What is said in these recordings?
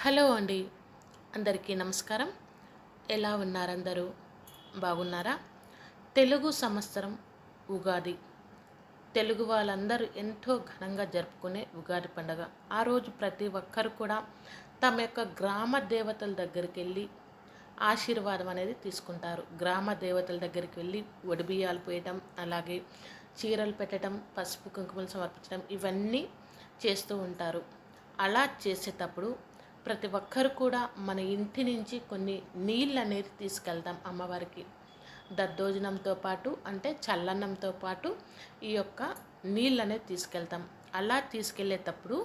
Hello అండి. అందరికీ నమస్కారం. ఎలా ఉన్నారందరూ బాగున్నారా? తెలుగు సంవత్సరం ఉగాది. తెలుగు వాళ్ళందరూ ఎంతో ఘనంగా జరుపుకునే ఉగాది పండుగ. ఆ రోజు ప్రతి ఒక్కరు కూడా తమ యొక్క గ్రామ దేవతల దగ్గరికి వెళ్ళి ఆశీర్వాదం అనేది తీసుకుంటారు. గ్రామ దేవతల దగ్గరికి వెళ్ళి ఒడిబియ్యాలు పోయటం అలాగే చీరలు పెట్టడం పసుపు కుంకుమలు సమర్పించడం ఇవన్నీ చేస్తూ ఉంటారు. అలా చేసేటప్పుడు ప్రతి ఒక్కరు కూడా మన ఇంటి నుంచి కొన్ని నీళ్ళు అనేది తీసుకెళ్తాం అమ్మవారికి. దద్దోజనంతో పాటు అంటే చల్లన్నంతో పాటు ఈ యొక్క నీళ్ళు అనేది తీసుకెళ్తాం. అలా తీసుకెళ్ళేటప్పుడు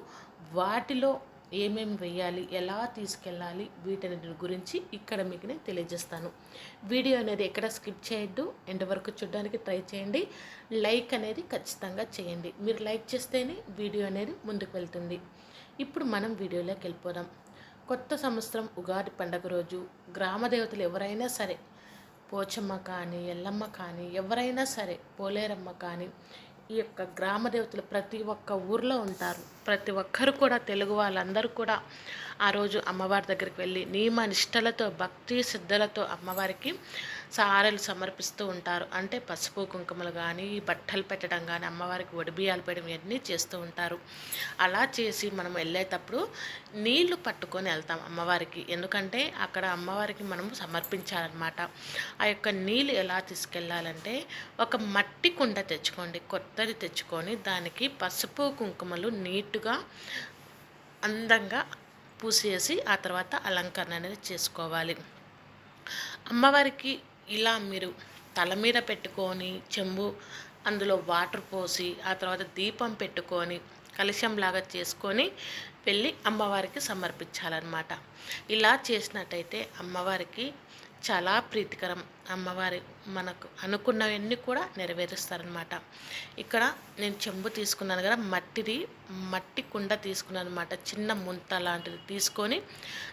వాటిలో ఏమేమి వేయాలి ఎలా తీసుకెళ్ళాలి వీటిని గురించి ఇక్కడ మీకు నేను తెలియజేస్తాను. వీడియో అనేది ఎక్కడ స్కిప్ చేయొద్దు ఎండ్ వరకు చూడడానికి ట్రై చేయండి. లైక్ అనేది ఖచ్చితంగా చేయండి. మీరు లైక్ చేస్తేనే వీడియో అనేది ముందుకు వెళ్తుంది. ఇప్పుడు మనం వీడియోలోకి వెళ్ళిపోదాం. కొత్త సంవత్సరం ఉగాది పండగ రోజు గ్రామ దేవతలు ఎవరైనా సరే పోచమ్మ కానీ ఎల్లమ్మ కానీ ఎవరైనా సరే పోలేరమ్మ కానీ ఈ యొక్క గ్రామ దేవతలు ప్రతి ఒక్క ఊర్లో ఉంటారు. ప్రతి ఒక్కరు కూడా తెలుగు వాళ్ళందరూ కూడా ఆ రోజు అమ్మవారి దగ్గరికి వెళ్ళి నియమ నిష్టలతో భక్తి సిద్ధలతో అమ్మవారికి సారెలు సమర్పిస్తూ ఉంటారు. అంటే పసుపు కుంకుమలు కానీ బట్టలు పెట్టడం కానీ అమ్మవారికి ఒడిబియ్యాలు పెట్టడం ఇవన్నీ చేస్తూ ఉంటారు. అలా చేసి మనం వెళ్ళేటప్పుడు నీళ్ళు పట్టుకొని వెళ్తాం అమ్మవారికి. ఎందుకంటే అక్కడ అమ్మవారికి మనం సమర్పించాలన్నమాట. ఆ యొక్క నీళ్ళు ఎలా తీసుకెళ్ళాలంటే ఒక మట్టి కుండ తెచ్చుకోండి. కొత్తది తెచ్చుకొని దానికి పసుపు కుంకుమలు నీట్గా అందంగా పూసేసి ఆ తర్వాత అలంకరణ అనేది చేసుకోవాలి. అమ్మవారికి ఇలా మీరు తల మీద పెట్టుకొని చెంబు అందులో వాటర్ పోసి ఆ తర్వాత దీపం పెట్టుకొని కలశంలాగా చేసుకొని వెళ్ళి అమ్మవారికి సమర్పించాలన్నమాట. ఇలా చేసినట్టయితే అమ్మవారికి చాలా ప్రీతికరం అమ్మవారి మనకు అనుకున్నవన్నీ కూడా నెరవేరుస్తారనమాట ఇక్కడ నేను చెంబు తీసుకున్నాను కదా మట్టిది మట్టి కుండ తీసుకున్నాను అనమాట చిన్న ముంత లాంటిది తీసుకొని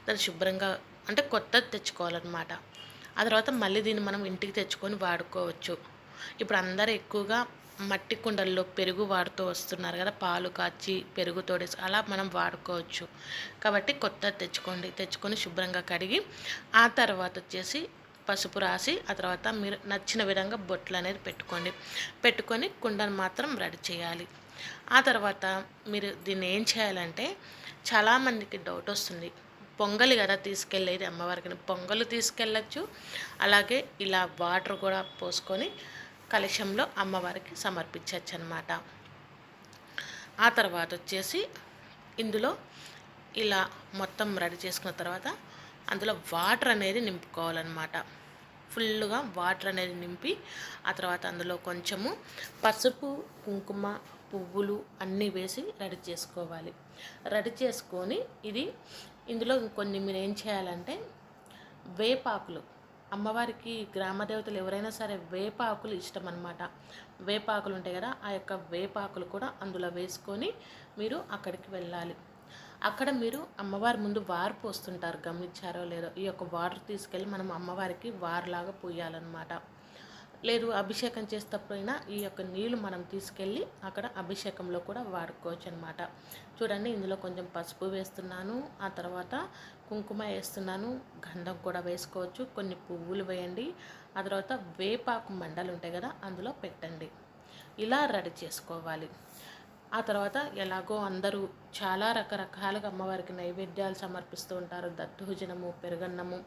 దాన్ని శుభ్రంగా అంటే కొత్తది తెచ్చుకోవాలన్నమాట. ఆ తర్వాత మళ్ళీ దీన్ని మనం ఇంటికి తెచ్చుకొని వాడుకోవచ్చు. ఇప్పుడు అందరూ ఎక్కువగా మట్టి కుండల్లో పెరుగు వాడుతూ వస్తున్నారు కదా పాలు కాచి పెరుగు తోడేసి అలా మనం వాడుకోవచ్చు. కాబట్టి కొత్తది తెచ్చుకోండి తెచ్చుకొని శుభ్రంగా కడిగి ఆ తర్వాత వచ్చేసి పసుపు రాసి ఆ తర్వాత మీరు నచ్చిన విధంగా బొట్లు అనేది పెట్టుకోండి. పెట్టుకొని కుండను మాత్రం రెడీ చేయాలి. ఆ తర్వాత మీరు దీన్ని ఏం చేయాలంటే చాలామందికి డౌట్ వస్తుంది. పొంగలి కదా తీసుకెళ్ళేది అమ్మవారికి. పొంగలు తీసుకెళ్ళచ్చు. అలాగే ఇలా వాటర్ కూడా పోసుకొని కలశంలో అమ్మవారికి సమర్పించవచ్చు అనమాట ఆ తర్వాత వచ్చేసి ఇందులో ఇలా మొత్తం రెడీ చేసుకున్న తర్వాత అందులో వాటర్ అనేది నింపుకోవాలన్నమాట. ఫుల్గా వాటర్ అనేది నింపి ఆ తర్వాత అందులో కొంచెము పసుపు కుంకుమ పువ్వులు అన్నీ వేసి రెడీ చేసుకోవాలి. రెడీ చేసుకొని ఇది ఇందులో కొన్ని మీరు ఏం చేయాలంటే వేపాకులు అమ్మవారికి గ్రామ దేవతలు ఎవరైనా సరే వేపాకులు ఇష్టం అనమాట వేపాకులు ఉంటాయి కదా ఆ యొక్క వేపాకులు కూడా అందులో వేసుకొని మీరు అక్కడికి వెళ్ళాలి. అక్కడ మీరు అమ్మవారి ముందు వారు పోస్తుంటారు గమనించారో లేదో? ఈ యొక్క వాటర్ తీసుకెళ్ళి మనం అమ్మవారికి వారులాగా పోయాలన్నమాట. లేదు అభిషేకం చేసేటప్పుడైనా ఈ యొక్క నీళ్ళు మనం తీసుకెళ్ళి అక్కడ అభిషేకంలో కూడా వాడుకోవచ్చు అనమాట చూడండి ఇందులో కొంచెం పసుపు వేస్తున్నాను ఆ తర్వాత కుంకుమ వేస్తున్నాను గంధం కూడా వేసుకోవచ్చు కొన్ని పువ్వులు వేయండి ఆ తర్వాత వేపాకు మండలు ఉంటాయి కదా అందులో పెట్టండి. ఇలా రెడీ చేసుకోవాలి. ఆ తర్వాత ఎలాగో అందరూ చాలా రకరకాలుగా అమ్మవారికి నైవేద్యాలు సమర్పిస్తూ ఉంటారు. దద్దోజనము పెరుగన్నము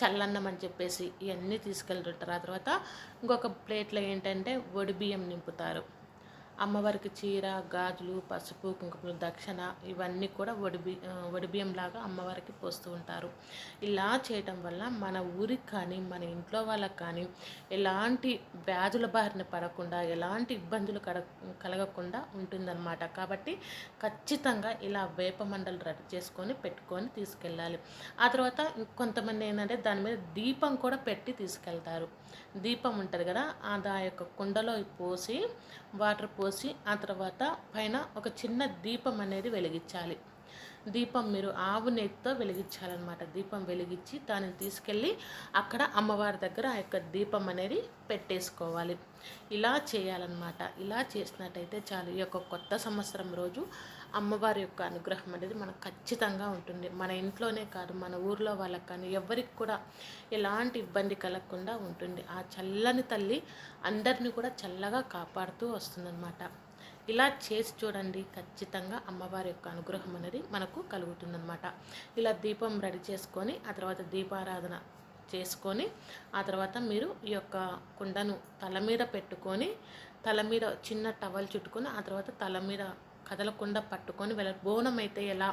చల్లన్నం అని చెప్పేసి ఇవన్నీ తీసుకెళ్తుంటారు. ఆ తర్వాత ఇంకొక ప్లేట్లో ఏంటంటే వడి బియ్యం నింపుతారు. అమ్మవారికి చీర గాజులు పసుపు కుంకుమలు దక్షిణ ఇవన్నీ కూడా ఒడిబి ఒడిబియ్యం లాగా అమ్మవారికి పోస్తూ ఉంటారు. ఇలా చేయటం వల్ల మన ఊరికి కానీ మన ఇంట్లో వాళ్ళకి కానీ ఎలాంటి వ్యాధుల బారిన పడకుండా ఎలాంటి ఇబ్బందులు కడ కలగకుండా ఉంటుందన్నమాట. కాబట్టి ఖచ్చితంగా ఇలా వేప మండలు రెడీ చేసుకొని పెట్టుకొని తీసుకెళ్ళాలి. ఆ తర్వాత కొంతమంది ఏంటంటే దాని మీద దీపం కూడా పెట్టి తీసుకెళ్తారు. దీపం ఉంటుంది కదా ఆ యొక్క కుండలో పోసి వాటర్ పోసి పోసి ఆ తర్వాత పైన ఒక చిన్న దీపం అనేది వెలిగించాలి. దీపం మీరు ఆవు నెత్తితో వెలిగించాలన్నమాట. దీపం వెలిగించి దానిని తీసుకెళ్ళి అక్కడ అమ్మవారి దగ్గర ఆ యొక్క దీపం అనేది పెట్టేసుకోవాలి. ఇలా చేయాలన్నమాట. ఇలా చేసినట్టయితే చాలు. ఈ యొక్క కొత్త సంవత్సరం రోజు అమ్మవారి యొక్క అనుగ్రహం అనేది మనకు ఖచ్చితంగా ఉంటుంది. మన ఇంట్లోనే కాదు మన ఊర్లో వాళ్ళకి కానీ ఎవరికి కూడా ఎలాంటి ఇబ్బంది కలగకుండా ఉంటుంది. ఆ చల్లని తల్లి అందరినీ కూడా చల్లగా కాపాడుతూ వస్తుందన్నమాట. ఇలా చేసి చూడండి ఖచ్చితంగా అమ్మవారి యొక్క అనుగ్రహం అనేది మనకు కలుగుతుందన్నమాట. ఇలా దీపం రెడీ చేసుకొని ఆ తర్వాత దీపారాధన చేసుకొని ఆ తర్వాత మీరు ఈ యొక్క కుండను తల మీద పెట్టుకొని తల మీద చిన్న టవల్ చుట్టుకొని ఆ తర్వాత తల మీద కదలకుండా పట్టుకొని వెళ్ళ బోనం అయితే ఎలా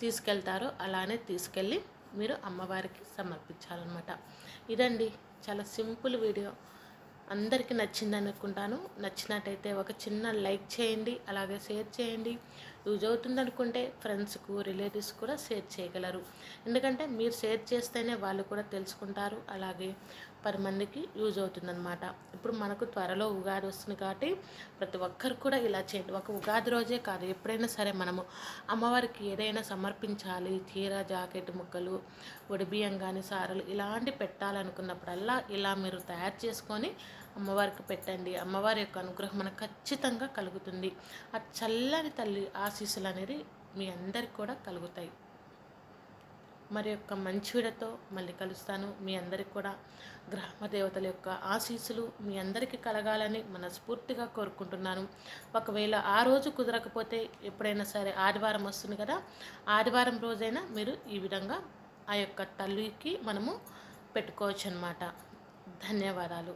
తీసుకెళ్తారో అలానే తీసుకెళ్ళి మీరు అమ్మవారికి సమర్పించాలన్నమాట. ఇదండి. చాలా సింపుల్ వీడియో. అందరికీ నచ్చింది అనుకుంటాను. నచ్చినట్టయితే ఒక చిన్న లైక్ చేయండి. అలాగే షేర్ చేయండి. యూజ్ అవుతుంది అనుకుంటే ఫ్రెండ్స్కు రిలేటివ్స్ కూడా షేర్ చేయగలరు. ఎందుకంటే మీరు షేర్ చేస్తేనే వాళ్ళు కూడా తెలుసుకుంటారు. అలాగే పది మందికి యూజ్ అవుతుందన్నమాట. ఇప్పుడు మనకు త్వరలో ఉగాది వస్తుంది కాబట్టి ప్రతి ఒక్కరు కూడా ఇలా చేయండి. ఒక ఉగాది రోజే కాదు ఎప్పుడైనా సరే మనము అమ్మవారికి ఏదైనా సమర్పించాలి. చీర జాకెట్ ముక్కలు బియ్యం కానీ సారలు ఇలాంటి పెట్టాలనుకున్నప్పుడల్లా ఇలా మీరు తయారు చేసుకొని అమ్మవారికి పెట్టండి. అమ్మవారి యొక్క అనుగ్రహం మనకు ఖచ్చితంగా కలుగుతుంది. ఆ చల్లని తల్లి ఆశీస్సులు అనేది మీ అందరికి కూడా కలుగుతాయి. మరి యొక్క మంచివిడతో మళ్ళీ కలుస్తాను. మీ అందరికి కూడా గ్రామ దేవతల యొక్క ఆశీస్సులు మీ అందరికీ కలగాలని మనస్ఫూర్తిగా కోరుకుంటున్నాను. ఒకవేళ ఆ రోజు కుదరకపోతే ఎప్పుడైనా సరే ఆదివారం వస్తుంది కదా ఆదివారం రోజైనా మీరు ఈ విధంగా ఆ యొక్క తల్లికి మనము పెట్టుకోవచ్చు అనమాట ధన్యవాదాలు.